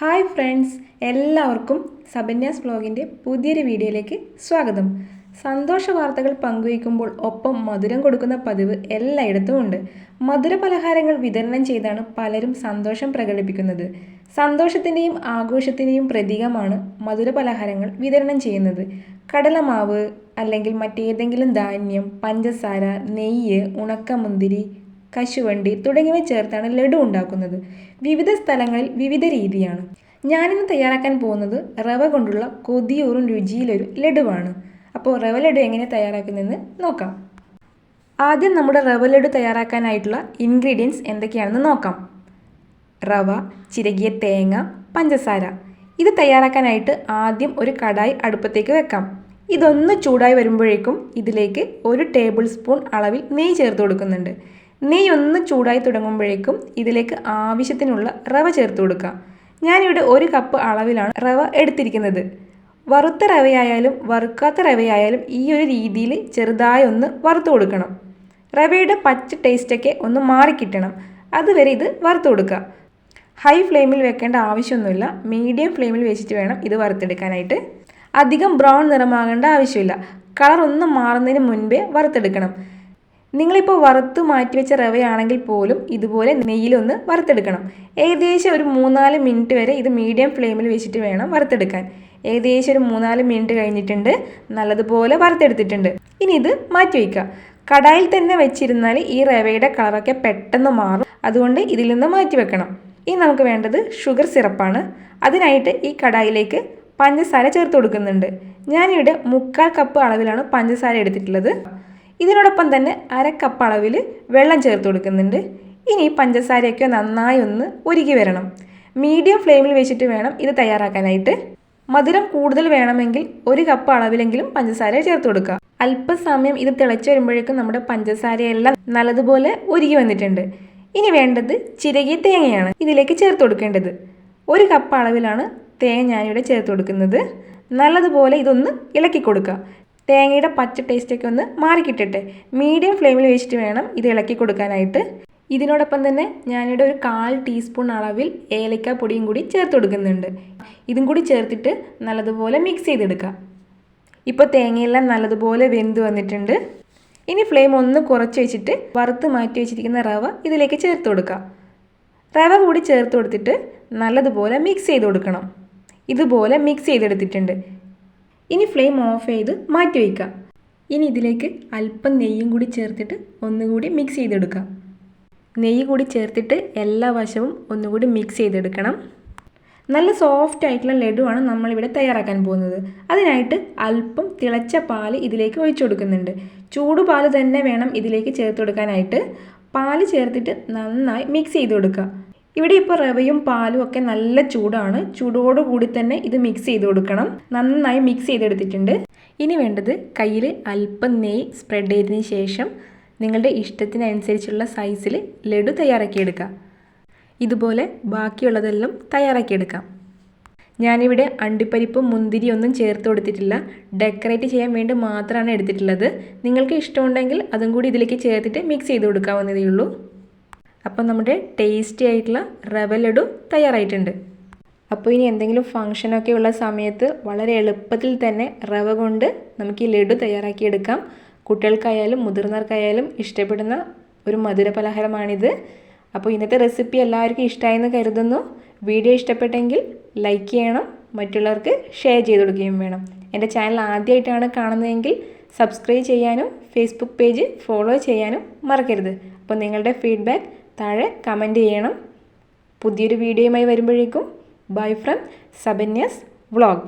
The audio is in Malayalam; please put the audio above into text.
ഹായ് ഫ്രണ്ട്സ് എല്ലാവർക്കും സബന്യാസ് വ്ലോഗിന്റെ പുതിയൊരു വീഡിയോയിലേക്ക് സ്വാഗതം. സന്തോഷ വാർത്തകൾ പങ്കുവയ്ക്കുമ്പോൾ ഒപ്പം മധുരം കൊടുക്കുന്ന പതിവ് എല്ലായിടത്തും ഉണ്ട്. മധുര പലഹാരങ്ങൾ വിതരണം ചെയ്താണ് പലരും സന്തോഷം പ്രകടിപ്പിക്കുന്നത്. സന്തോഷത്തിന്റെയും ആഘോഷത്തിന്റെയും പ്രതീകമാണ് മധുര പലഹാരങ്ങൾ വിതരണം ചെയ്യുന്നത്. കടലമാവ് അല്ലെങ്കിൽ മറ്റേതെങ്കിലും ധാന്യം പഞ്ചസാര നെയ്യ് ഉണക്കമുന്തിരി കശുവണ്ടി തുടങ്ങിയവ ചേർത്താണ് ലഡു ഉണ്ടാക്കുന്നത്. വിവിധ സ്ഥലങ്ങളിൽ വിവിധ രീതിയാണ്. ഞാനിന്ന് തയ്യാറാക്കാൻ പോകുന്നത് റവ കൊണ്ടുള്ള കൊതിയൂറും രുചിയിലൊരു ലഡുവാണ്. അപ്പോൾ റവ ലഡു എങ്ങനെ തയ്യാറാക്കുന്നതെന്ന് നോക്കാം. ആദ്യം നമ്മുടെ റവ ലഡു തയ്യാറാക്കാനായിട്ടുള്ള ഇൻഗ്രീഡിയൻസ് എന്തൊക്കെയാണെന്ന് നോക്കാം. റവ ചിരകിയ തേങ്ങ പഞ്ചസാര. ഇത് തയ്യാറാക്കാനായിട്ട് ആദ്യം ഒരു കടായി അടുപ്പത്തേക്ക് വെക്കാം. ഇതൊന്ന് ചൂടായി വരുമ്പോഴേക്കും ഇതിലേക്ക് ഒരു ടേബിൾ സ്പൂൺ അളവിൽ നെയ്യ് ചേർത്ത് കൊടുക്കുന്നുണ്ട്. നെയ്യ് ഒന്ന് ചൂടായി തുടങ്ങുമ്പോഴേക്കും ഇതിലേക്ക് ആവശ്യത്തിനുള്ള റവ ചേർത്ത് കൊടുക്കുക ഞാനിവിടെ ഒരു കപ്പ് അളവിലാണ് റവ എടുത്തിരിക്കുന്നത്. വറുത്ത റവയായാലും വറുക്കാത്ത റവയായാലും ഈ ഒരു രീതിയിൽ ചെറുതായി ഒന്ന് വറുത്ത് കൊടുക്കണം. റവയുടെ പച്ച ടേസ്റ്റൊക്കെ ഒന്ന് മാറിക്കിട്ടണം. അതുവരെ ഇത് വറുത്ത് കൊടുക്കുക ഹൈ ഫ്ലെയിമിൽ വെക്കേണ്ട ആവശ്യമൊന്നുമില്ല. മീഡിയം ഫ്ലെയിമിൽ വെച്ചിട്ട് വേണം ഇത് വറുത്തെടുക്കാനായിട്ട്. അധികം ബ്രൗൺ നിറമാകേണ്ട ആവശ്യമില്ല. കളർ ഒന്ന് മാറുന്നതിന് മുൻപേ വറുത്തെടുക്കണം. നിങ്ങളിപ്പോൾ വറുത്ത് മാറ്റി വെച്ച റവയാണെങ്കിൽ പോലും ഇതുപോലെ നെയ്യിലൊന്ന് വറുത്തെടുക്കണം. ഏകദേശം ഒരു മൂന്നാൽ മിനിറ്റ് വരെ ഇത് മീഡിയം ഫ്ലെയിമിൽ വെച്ചിട്ട് വേണം വറുത്തെടുക്കാൻ. ഏകദേശം ഒരു മൂന്നാൽ മിനിറ്റ് കഴിഞ്ഞിട്ടുണ്ട്. നല്ലതുപോലെ വറുത്തെടുത്തിട്ടുണ്ട്. ഇനി ഇത് മാറ്റി വയ്ക്കുക കടായിൽ തന്നെ വെച്ചിരുന്നാൽ ഈ റവയുടെ കളറൊക്കെ പെട്ടെന്ന് മാറും. അതുകൊണ്ട് ഇതിൽ നിന്ന് മാറ്റി വെക്കണം. ഇനി നമുക്ക് വേണ്ടത് ഷുഗർ സിറപ്പാണ്. അതിനായിട്ട് ഈ കടായിലേക്ക് പഞ്ചസാര ചേർത്ത് കൊടുക്കുന്നുണ്ട്. ഞാനിവിടെ മുക്കാൽ കപ്പ് അളവിലാണ് പഞ്ചസാര എടുത്തിട്ടുള്ളത്. ഇതിനോടൊപ്പം തന്നെ അര അളവിൽ വെള്ളം ചേർത്ത് കൊടുക്കുന്നുണ്ട്. ഇനി പഞ്ചസാരയൊക്കെ നന്നായി ഒന്ന് ഉരുകി വരണം. മീഡിയം ഫ്ലെയിമിൽ വെച്ചിട്ട് വേണം ഇത് തയ്യാറാക്കാനായിട്ട്. മധുരം കൂടുതൽ വേണമെങ്കിൽ ഒരു കപ്പ് അളവിലെങ്കിലും പഞ്ചസാര ചേർത്ത് കൊടുക്കുക. അല്പസമയം ഇത് തിളച്ച് വരുമ്പോഴേക്കും നമ്മുടെ പഞ്ചസാരയെല്ലാം നല്ലതുപോലെ ഉരുകി വന്നിട്ടുണ്ട്. ഇനി വേണ്ടത് ചിരകിയ തേങ്ങയാണ് ഇതിലേക്ക് ചേർത്ത് കൊടുക്കേണ്ടത്. ഒരു കപ്പ് അളവിലാണ് തേങ്ങ ഞാനിവിടെ ചേർത്ത് കൊടുക്കുന്നത്. നല്ലതുപോലെ ഇതൊന്ന് ഇളക്കി കൊടുക്കുക. തേങ്ങയുടെ പച്ച ടേസ്റ്റൊക്കെ ഒന്ന് മാറിക്കിട്ടിട്ട്. മീഡിയം ഫ്ലെയിമിൽ വെച്ചിട്ട് വേണം ഇത് ഇളക്കി കൊടുക്കാനായിട്ട്. ഇതിനോടൊപ്പം തന്നെ ഞാനിവിടെ ഒരു കാൽ ടീസ്പൂൺ അളവിൽ ഏലക്ക പൊടിയും കൂടി ചേർത്ത് കൊടുക്കുന്നുണ്ട്. ഇതും കൂടി ചേർത്തിട്ട് നല്ലതുപോലെ മിക്സ് ചെയ്തെടുക്കുക ഇപ്പോൾ തേങ്ങയെല്ലാം നല്ലതുപോലെ വെന്ത് വന്നിട്ടുണ്ട്. ഇനി ഫ്ലെയിം ഒന്ന് കുറച്ച് വെച്ചിട്ട് വറുത്ത് മാറ്റി വെച്ചിരിക്കുന്ന റവ ഇതിലേക്ക് ചേർത്ത് കൊടുക്കുക റവ കൂടി ചേർത്ത് കൊടുത്തിട്ട് നല്ലതുപോലെ മിക്സ് ചെയ്ത് കൊടുക്കണം. ഇതുപോലെ മിക്സ് ചെയ്തെടുത്തിട്ടുണ്ട്. ഇനി ഫ്ലെയിം ഓഫ് ചെയ്ത് മാറ്റി വയ്ക്കുക. ഇനി ഇതിലേക്ക് അല്പം നെയ്യും കൂടി ചേർത്തിട്ട് ഒന്നുകൂടി മിക്സ് ചെയ്തെടുക്കാം. നെയ്യ് കൂടി ചേർത്തിട്ട് എല്ലാ വശവും ഒന്നുകൂടി മിക്സ് ചെയ്തെടുക്കണം. നല്ല സോഫ്റ്റ് ആയിട്ടുള്ള ലഡുവാണ് നമ്മളിവിടെ തയ്യാറാക്കാൻ പോകുന്നത്. അതിനായിട്ട് അല്പം തിളച്ച പാൽ ഇതിലേക്ക് ഒഴിച്ചു കൊടുക്കുന്നുണ്ട്. ചൂട് പാൽ തന്നെ വേണം ഇതിലേക്ക് ചേർത്ത് കൊടുക്കാനായിട്ട്. പാൽ ചേർത്തിട്ട് നന്നായി മിക്സ് ചെയ്ത് കൊടുക്കുക. ഇവിടെ ഇപ്പോൾ റവയും പാലും ഒക്കെ നല്ല ചൂടാണ്. ചൂടോടുകൂടി തന്നെ ഇത് മിക്സ് ചെയ്ത് കൊടുക്കണം. നന്നായി മിക്സ് ചെയ്തെടുത്തിട്ടുണ്ട്. ഇനി വേണ്ടത് കയ്യിൽ അല്പം നെയ് സ്പ്രെഡ് ചെയ്തതിന് ശേഷം നിങ്ങളുടെ ഇഷ്ടത്തിനനുസരിച്ചുള്ള സൈസിൽ ലഡു തയ്യാറാക്കിയെടുക്കുക. ഇതുപോലെ ബാക്കിയുള്ളതെല്ലാം തയ്യാറാക്കിയെടുക്കാം. ഞാനിവിടെ അണ്ടിപ്പരിപ്പും മുന്തിരിയൊന്നും ചേർത്ത് കൊടുത്തിട്ടില്ല. ഡെക്കറേറ്റ് ചെയ്യാൻ വേണ്ടി മാത്രമാണ് എടുത്തിട്ടുള്ളത്. നിങ്ങൾക്ക് ഇഷ്ടമുണ്ടെങ്കിൽ അതും കൂടി ഇതിലേക്ക് ചേർത്തിട്ട് മിക്സ് ചെയ്ത് കൊടുക്കാവുന്നതേ ഉള്ളൂ അപ്പോൾ നമ്മുടെ ടേസ്റ്റി ആയിട്ടുള്ള റവ ലഡു തയ്യാറായിട്ടുണ്ട്. അപ്പോൾ ഇനി എന്തെങ്കിലും ഫംഗ്ഷനൊക്കെ ഉള്ള സമയത്ത് വളരെ എളുപ്പത്തിൽ തന്നെ റവ കൊണ്ട് നമുക്ക് ഈ ലഡു തയ്യാറാക്കിയെടുക്കാം. കുട്ടികൾക്കായാലും മുതിർന്നവർക്കായാലും ഇഷ്ടപ്പെടുന്ന ഒരു മധുര പലഹാരമാണിത്. അപ്പോൾ ഇന്നത്തെ റെസിപ്പി എല്ലാവർക്കും ഇഷ്ടമായെന്ന് കരുതുന്നു. വീഡിയോ ഇഷ്ടപ്പെട്ടെങ്കിൽ ലൈക്ക് ചെയ്യണം മറ്റുള്ളവർക്ക് ഷെയർ ചെയ്ത് കൊടുക്കുകയും വേണം. എന്റെ ചാനൽ ആദ്യമായിട്ടാണ് കാണുന്നതെങ്കിൽ സബ്സ്ക്രൈബ് ചെയ്യാനും ഫേസ്ബുക്ക് പേജ് ഫോളോ ചെയ്യാനും മറക്കരുത്. അപ്പോൾ നിങ്ങളുടെ ഫീഡ്ബാക്ക് താഴെ കമന്റ് ചെയ്യണം. പുതിയൊരു വീഡിയോയുമായി വരുമ്പോഴേക്കും. Bye from സബന്യസ് vlog